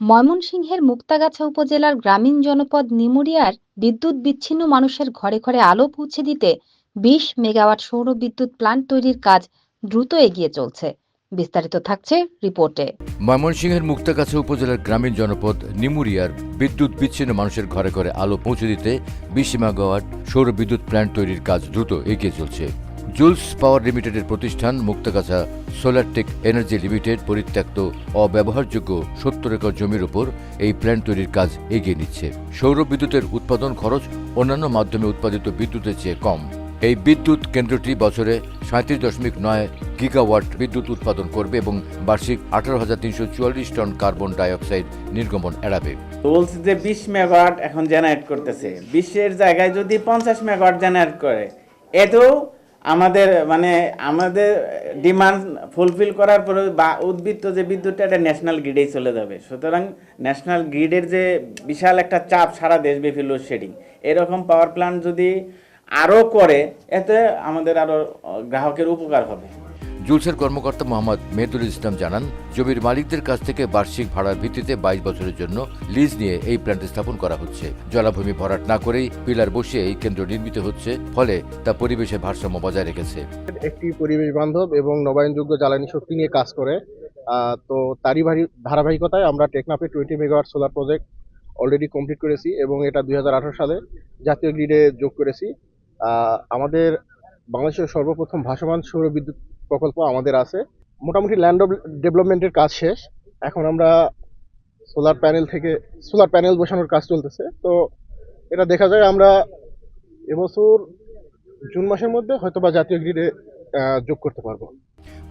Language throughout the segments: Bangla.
ময়মনসিংহের মুক্তাগাছা উপজেলার গ্রামীণ জনপদ নিমুরিয়ার বিদ্যুৎ বিচ্ছিন্ন মানুষের ঘরে ঘরে আলো পৌঁছে দিতে বিশ মেগাওয়াট সৌর বিদ্যুৎ প্ল্যান্ট তৈরির কাজ দ্রুত এগিয়ে চলছে। বিস্তারিত থাকছে রিপোর্টে। ময়মনসিংহের মুক্তাগাছা উপজেলার গ্রামীণ জনপদ নিমুরিয়ার বিদ্যুৎ বিচ্ছিন্ন মানুষের ঘরে ঘরে আলো পৌঁছে দিতে বিশ মেগাওয়াট সৌর বিদ্যুৎ প্ল্যান্ট তৈরির কাজ দ্রুত এগিয়ে চলছে। জুলস পাওয়ার লিমিটেডের প্রতিষ্ঠান মুক্তাগাছা সোলারটেক এনার্জি লিমিটেড পরিত্যক্ত অব্যবহারযোগ্য সত্তর একর জমির উপর এই প্ল্যান্ট তৈরির কাজ এগিয়ে নিচ্ছে। সৌর বিদ্যুতের উৎপাদন খরচ অন্যান্য মাধ্যমে উৎপাদিত বিদ্যুতের চেয়ে কম। এই বিদ্যুৎ কেন্দ্রটি বছরে সাঁত্রিশ দশমিক নয় গিগাওয়াট বিদ্যুৎ উৎপাদন করবে এবং বার্ষিক আঠারো হাজার তিনশো চুয়াল্লিশ টন কার্বন ডাইঅক্সাইড নির্গমন এড়াবে। বলছে যে বিশ মেগাওয়াট এখন জেনারেট করতেছে। বিশের জায়গায় যদি পঞ্চাশ মেগাওয়াট জেনারেট করে, এতেও আমাদের মানে আমাদের ডিমান্ড ফুলফিল করার পরে বা উদ্বৃত্ত যে বিদ্যুৎটা, এটা ন্যাশনাল গ্রিডেই চলে যাবে। সুতরাং ন্যাশনাল গ্রিডের যে বিশাল একটা চাপ সারা দেশব্যাপী লোডশেডিং এরকম পাওয়ার প্ল্যান্ট যদি আরও করে, এতে আমাদের আরও গ্রাহকের উপকার হবে। জুলসের কর্মকর্তা মোহাম্মদ মেহদুল ইসলাম জানান, জমির মালিকদের কাছ থেকে বার্ষিক ভাড়ার ভিত্তিতে বাইশ বছরের জন্য লিজ নিয়ে এই প্ল্যান্ট স্থাপন করা হচ্ছে। জলাভূমি ভরাট না করেই পিলার বসিয়ে এই কেন্দ্র নির্মিত হচ্ছে, ফলে তা পরিবেশের ভারসাম্য বজায় রেখেছে। একটি পরিবেশ বান্ধব এবং নবায়নযোগ্য জ্বালানি শক্তি নিয়ে কাজ করে। তো তারই ধারাবাহিকতায় আমরা টেকনাফে twenty megawatt solar project already complete করেছি এবং এটা দুই হাজার আঠারো সালে জাতীয় গ্রিডে যোগ করেছি। আমাদের বাংলাদেশের সর্বপ্রথম ভাসমান সৌর বিদ্যুৎ প্রকল্প আমাদের আছে। মোটামুটি ল্যান্ড ডেভেলপমেন্টের কাজ শেষ। এখন আমরা সোলার প্যানেল থেকে সোলার প্যানেল বসানোর কাজ চলতেছে। তো এটা দেখা যায় আমরা এবছর জুন মাসের মধ্যে হয়তো বা জাতীয় গ্রিডে যোগ করতে পারব।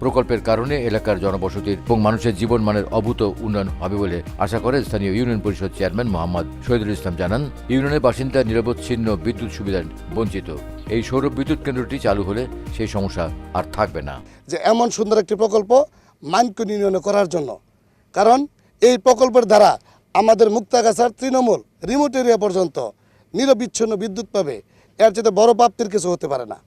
প্রকল্পের কারণে এলাকার জনবসতির এবং মানুষের জীবনমানের অভূত উন্নয়ন হবে বলে আশা করে স্থানীয় ইউনিয়ন পরিষদ চেয়ারম্যান মোহাম্মদ শহীদুল ইসলাম জানান, ইউনিয়নের বাসিন্দা নিরবচ্ছিন্ন বিদ্যুৎ সুবিধা বঞ্চিত। এই সৌর বিদ্যুৎ কেন্দ্রটি চালু হলে সেই সমস্যা আর থাকবে না। যে এমন সুন্দর একটি প্রকল্প মানকুন ইউনিয়নে করার জন্য। কারণ এই প্রকল্পের দ্বারা আমাদের মুক্তাগাছার তৃণমূল রিমোট এরিয়া পর্যন্ত নিরবিচ্ছিন্ন বিদ্যুৎ পাবে। এর চেয়ে বড় প্রাপ্তির কিছু হতে পারে না।